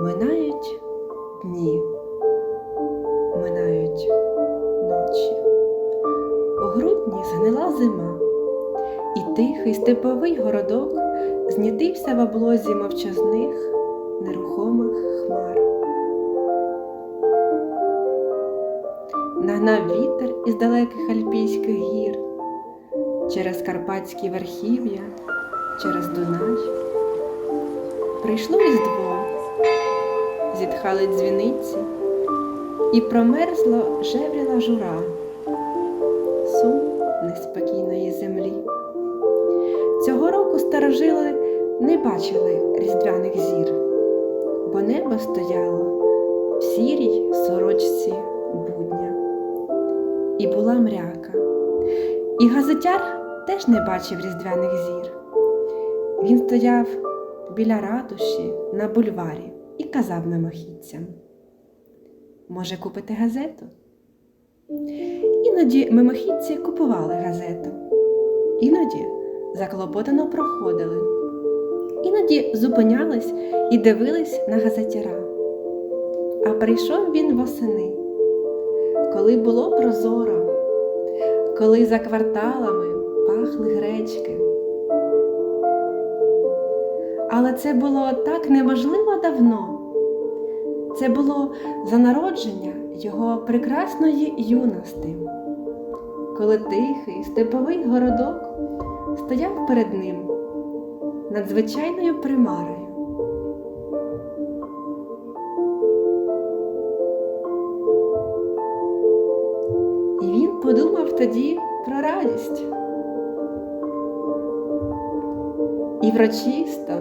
Минають дні, минають ночі. У грудні згнила зима, і тихий степовий городок знітився в облозі мовчазних нерухомих хмар. Нагнав вітер із далеких альпійських гір, через карпатські верхів'я, через Дунай. Прийшло різдво, зітхали дзвіниці, і промерзло жевріла жура, сум неспокійної землі. Цього року старожили не бачили різдвяних зір, бо небо стояло в сірій сорочці будня. І була мряка. І газетяр теж не бачив різдвяних зір. Він стояв біля ратуші на бульварі і казав мимохідцям: Може, купити газету? Іноді мимохідці купували газету, іноді заклопотано проходили, іноді зупинялись і дивились на газетяра. А прийшов він восени, коли було прозоро, коли за кварталами пахли гречки. Але це було так неможливо давно. Це було за народження його прекрасної юності, коли тихий степовий городок стояв перед ним надзвичайною примарою. І він подумав тоді про радість. І врочисто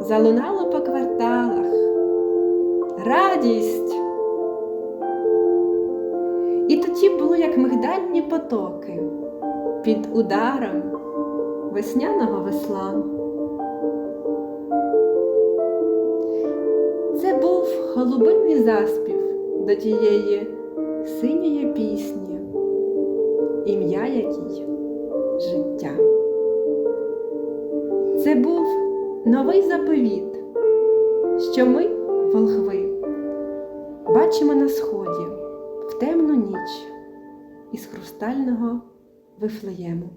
залунало по кварталах. Радість! І тоді було як мигдальні потоки під ударом весняного весла. Це був голубиний заспів до тієї синьої пісні, ім'я якій життя. Це був новий заповіт, що ми, волхви, бачимо на сході в темну ніч із хрустального вифлеєму.